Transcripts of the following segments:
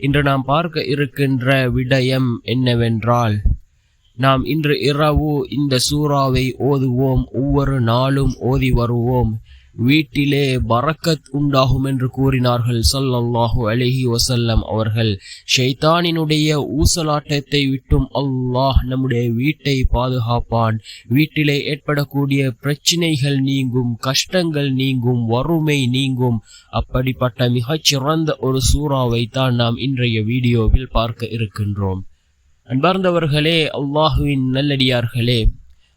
இன்று நாம் பார்க்க இருக்கின்ற விடயம் என்னவென்றால் நாம் இன்று இரவு இந்த சூறாவை ஓதுவோம் ஒவ்வொரு நாளும் ஓதி வருவோம். வீட்டிலே பரக்கத் உண்டாகும் என்று கூறினார்கள். சல்லல்லாஹு அலஹி வசல்லம் அவர்கள் ஷைத்தானினுடைய ஊசலாட்டத்தை விட்டும் அல்லாஹ் நம்முடைய வீட்டை பாதுகாப்பான். வீட்டிலே ஏற்படக்கூடிய பிரச்சினைகள் நீங்கும் கஷ்டங்கள் நீங்கும் வறுமை நீங்கும். அப்படிப்பட்ட மிகச்சிறந்த ஒரு சூறாவை தான் நாம் இன்றைய வீடியோவில் பார்க்க இருக்கின்றோம். அன்பார்ந்தவர்களே அல்லாஹுவின் நல்லடியார்களே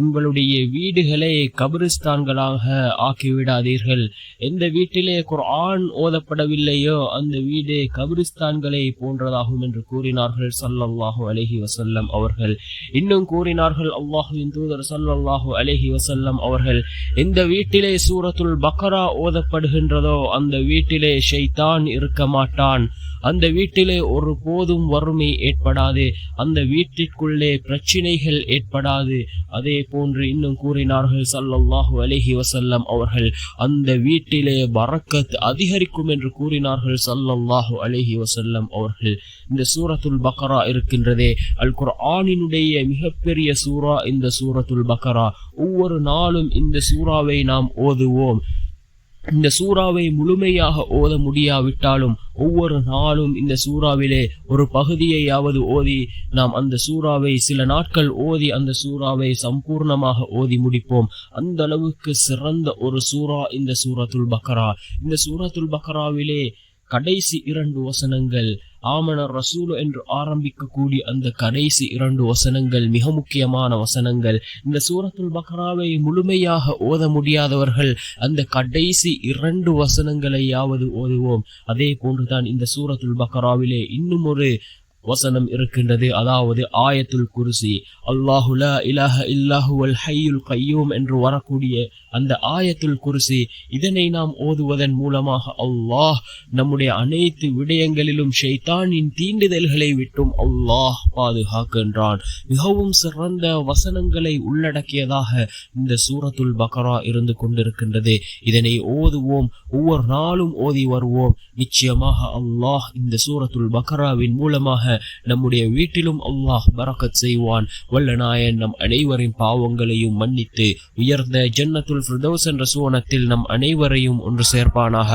உங்களுடைய வீடுகளை கபிரிஸ்தான்களாக ஆக்கிவிடாதீர்கள். எந்த வீட்டிலே குர்ஆன் ஓதப்படவில்லையோ அந்த வீடு கபிரிஸ்தான்களை போன்றதாகும் என்று கூறினார்கள் சல்லல்லாஹு அலஹி வசல்லம் அவர்கள். இன்னும் கூறினார்கள் அல்லாஹுவின் தூதர் சல்லல்லாஹு அலஹி வசல்லம் அவர்கள் எந்த வீட்டிலே சூரத்துல் பக்கரா ஓதப்படுகின்றதோ அந்த வீட்டிலே ஷைத்தான் இருக்க மாட்டான். அந்த வீட்டிலே ஒரு போதும் வறுமை ஏற்படாது. அந்த வீட்டிற்குள்ளே பிரச்சினைகள் ஏற்படாது. அதே போன்று இன்னும் கூறினார்கள் சல்லல்லாஹு அலஹி வசல்லம் அவர்கள் அந்த வீட்டிலே பறக்கத் அதிகரிக்கும் என்று கூறினார்கள் சல்லல்லாஹு அலஹி வசல்லம் அவர்கள். இந்த சூரத்துல் பக்கரா இருக்கின்றதே அல் குர்ஆனினுடைய மிகப்பெரிய சூரா இந்த சூரத்துல் பக்கரா. ஒவ்வொரு நாளும் இந்த சூறாவை நாம் ஓதுவோம். இந்த சூறாவை முழுமையாக ஓத முடியாவிட்டாலும் ஒவ்வொரு நாளும் இந்த சூறாவிலே ஒரு பகுதியையாவது ஓதி நாம் அந்த சூறாவை சில நாட்கள் ஓதி அந்த சூறாவை சம்பூர்ணமாக ஓதி முடிப்போம். அந்த அளவுக்கு சிறந்த ஒரு சூறா இந்த சூரத்துல் பக்ரா. இந்த சூரத்துல் பக்ராவிலே கடைசி இரண்டு வசனங்கள் ஆமன ரசூல் என்று ஆரம்பிக்கக்கூடிய அந்த கடைசி இரண்டு வசனங்கள் மிக முக்கியமான வசனங்கள். இந்த சூரத்துல் பக்ராவை முழுமையாக ஓத முடியாதவர்கள் அந்த கடைசி இரண்டு வசனங்களையாவது ஓதுவோம். அதே போன்றுதான் இந்த சூரத்துல் பக்ராவிலே இன்னும் ஒரு வசனம் இருக்கின்றது. அதாவது ஆயத்துல் குருசி. அல்லாஹுலா இலாஹ இல்லாஹுவல் ஹையுல் கையூம் என்று வரக்கூடிய அந்த ஆயத்துல் குருசி இதனை நாம் ஓதுவதன் மூலமாக அல்லாஹ் நம்முடைய அனைத்து விடயங்களிலும் ஷைத்தானின் தீண்டுதல்களை விட்டும் அல்லாஹ் பாதுகாக்கின்றான். மிகவும் சிறந்த வசனங்களை உள்ளடக்கியதாக இந்த சூரத்துல் பக்ரா இருந்து கொண்டிருக்கின்றது. இதனை ஓதுவோம் ஒவ்வொரு நாளும் ஓதி வருவோம். நிச்சயமாக அல்லாஹ் இந்த சூரத்துல் பக்ராவின் மூலமாக நம்முடைய வீட்டிலும் அல்லாஹ் பரக்கத் செய்வான். வல்லநாயன் நம் அனைவரின் பாவங்களையும் மன்னித்து உயர்ந்த ஜன்னத்துல் ஃபிர்தௌஸ் என்ற சுவனத்தில் நம் அனைவரையும் ஒன்று சேர்ப்பானாக.